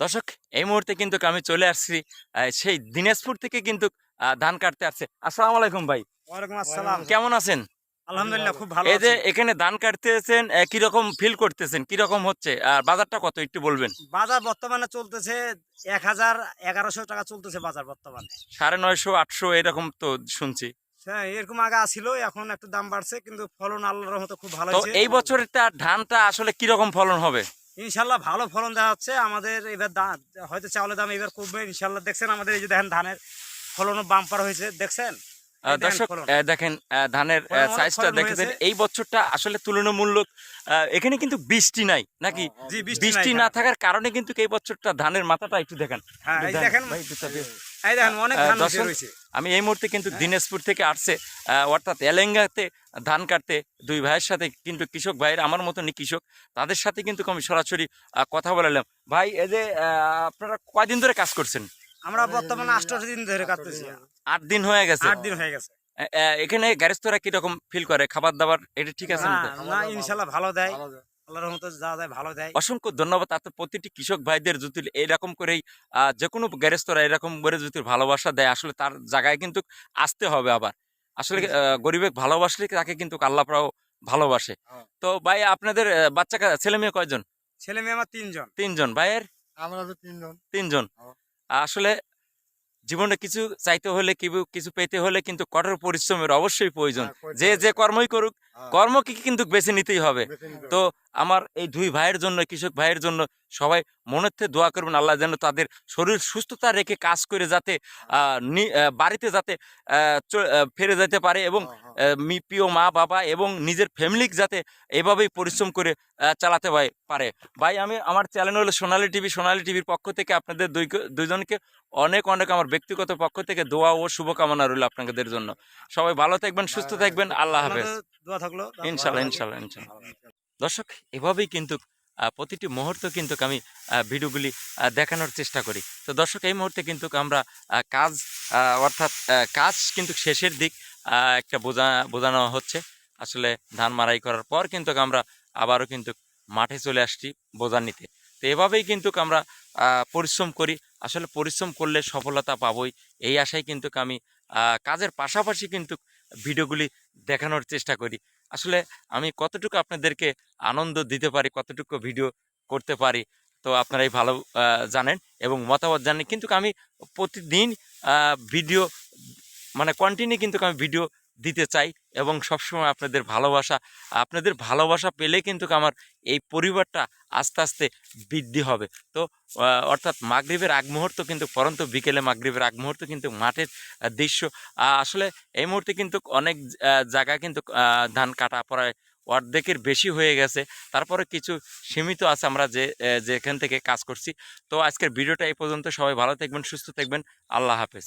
দর্শক এই মুহূর্তে কিন্তু আমি চলে আসছি সেই দিনাজপুর থেকে কিন্তু ধান কাটতে আসছে। আসসালামু আলাইকুম ভাই। আসসালাম। কেমন আছেন? আলহামদুলিল্লাহ খুব ভালো এই যে এখানে ধান কাটতেছেন আহ, কীরকম ফিল করতেছেন? কীরকম হচ্ছে? আর বাজারটা কত একটু বলবেন? বাজার বর্তমানে চলতেছে এক হাজার এগারোশো টাকা চলতেছে বাজার বর্তমানে। সাড়ে নয়শো আটশো এরকম তো শুনছি। হ্যাঁ এরকম আগে আসছিল এখন একটু দাম বাড়ছে কিন্তু ফলন আল্লাহর মতো খুব ভালো তো এই বছরটা ধানটা আসলে কীরকম ফলন হবে? ইনশাল্লাহ ভালো ফলন দেওয়া হচ্ছে আমাদের এবার হয়তো চাউলের দাম এবার কমবে ইনশাল্লাহ। দেখছেন আমাদের এই যে দেখেন ধানের ফলনও বাম্পার হয়েছে দেখছেন? দর্শক দেখেন ধানের সাইজটা দেখেছেন এই বছরটা আসলে তুলনামূলক আহ, এখানে কিন্তু বৃষ্টি নাই নাকি? বৃষ্টি না থাকার কারণে কিন্তু এই বছরটা ধানের মাথাটা একটু দেখেন। হ্যাঁ একটু দেখেন আমি এই মুহূর্তে কিন্তু দিনাজপুর থেকে আসছে অর্থাৎ এলেঙ্গাতে ধান কাটতে দুই ভাইয়ের সাথে কিন্তু কৃষক ভাইয়ের আমার মতনই কৃষক তাদের সাথে কিন্তু আমি সরাসরি কথা বলালাম ভাই এই যে আহ, আপনারা কয়দিন ধরে কাজ করছেন? আমরা বর্তমানে আষ্ট দিন ধরে কাটতেছি। আট দিন হয়ে গেছে? আট দিন হয়ে গেছে। এখানে গ্যারেস্তরা কীরকম ফিল করে? খাবার দাবার এটা ঠিক আছে না ইনশাল্লাহ ভালো দেয়। আল্লাহর রহমতে যা দেয় ভালো দেয়। অসংখ্য ধন্যবাদ। আপনার প্রতিটি কৃষক ভাইদের যদি এরকম করেই আহ, যে কোনো গ্যারেস্তরা এরকম করে যদি ভালোবাসা দেয় আসলে তার জায়গায় কিন্তু আসতে হবে আবার। আসলে গরিবে ভালোবাসলে তাকে কিন্তু আল্লাহরাও ভালোবাসে। হ্যাঁ। তো ভাই আপনাদের বাচ্চা ছেলে মেয়ে কয়জন? ছেলে মেয়ে আমার তিনজন। তিনজন। ভাইয়ের? আমরা তো তিনজন। তিনজন। হ্যাঁ। আসলে জীবনে কিছু চাইতে হলে কিছু- কিছু পেতে হলে কিন্তু কঠোর পরিশ্রমের অবশ্যই প্রয়োজন। হ্যাঁ, যে যে কর্মই করুক কর্মকে কিন্তু বেছে নিতেই হবে। তো আমার এই দুই ভাইয়ের জন্য কৃষক ভাইয়ের জন্য সবাই মনের থেকে দোয়া করবেন আল্লাহ যেন তাদের শরীর সুস্থতা রেখে কাজ করে যাতে আহ, বাড়িতে যাতে ফিরে যেতে পারে এবং হ্যাঁ, হ্যাঁ। প্রিয় মা বাবা এবং নিজের ফ্যামিলিকে যাতে এভাবেই পরিশ্রম করে চালাতে পারে- ভাই আমি আমার চ্যানেল হলো সোনালী টিভি সোনালী টিভির পক্ষ থেকে আপনাদের দুই দুইজনকে অনেক অনেক আমার ব্যক্তিগত পক্ষ থেকে দোয়া ও শুভকামনা রইল আপনাদের জন্য। সবাই ভালো থাকবেন সুস্থ থাকবেন আল্লাহ হাফেজ। থাকল ইনশাল্লাহ ইনশাল্লাহ ইনশাল্লাহ। দর্শক এভাবেই কিন্তু প্রতিটি মুহূর্ত কিন্তু আমি ভিডিওগুলি দেখানোর চেষ্টা করি। তো দর্শক এই মুহূর্তে কিন্তু আমরা কাজ অর্থাৎ কাজ কিন্তু শেষের দিক একটা বোঝা বোঝানো হচ্ছে। আসলে ধান মারাই করার পর কিন্তু আমরা আবারও কিন্তু মাঠে চলে আসছি বোঝা নিতে। তো এভাবেই কিন্তু আমরা আহ, পরিশ্রম করি। আসলে পরিশ্রম করলে সফলতা পাবই। এই আশায় কিন্তু আমি আহ, কাজের পাশাপাশি কিন্তু ভিডিওগুলি দেখানোর চেষ্টা করি। আসলে আমি কতটুকু আপনাদেরকে আনন্দ দিতে পারি, কতটুকু ভিডিও করতে পারি, তো আপনারাই ভালো জানেন এবং মতামত জানেন। কিন্তু আমি প্রতিদিন ভিডিও মানে কন্টিনিউ কিন্তু আমি ভিডিও দিতে চাই এবং সবসময় আপনাদের ভালোবাসা আপনাদের ভালোবাসা পেলে কিন্তু আমার এই পরিবারটা আস্তে আস্তে বৃদ্ধি হবে। তো অর্থাৎ মাগরীবের আগ মুহূর্ত কিন্তু পরন্ত বিকেলে মাগরীবের আগ মুহূর্ত কিন্তু মাঠের দৃশ্য। আসলে এই মুহূর্তে কিন্তু অনেক আহ, জায়গায় কিন্তু ধান কাটা প্রায় অর্ধেকের বেশি হয়ে গেছে। তারপরে কিছু সীমিত আছে আমরা যে যেখান থেকে কাজ করছি। তো আজকের ভিডিওটা এই পর্যন্ত। সবাই ভালো থাকবেন সুস্থ থাকবেন। আল্লাহ হাফেজ।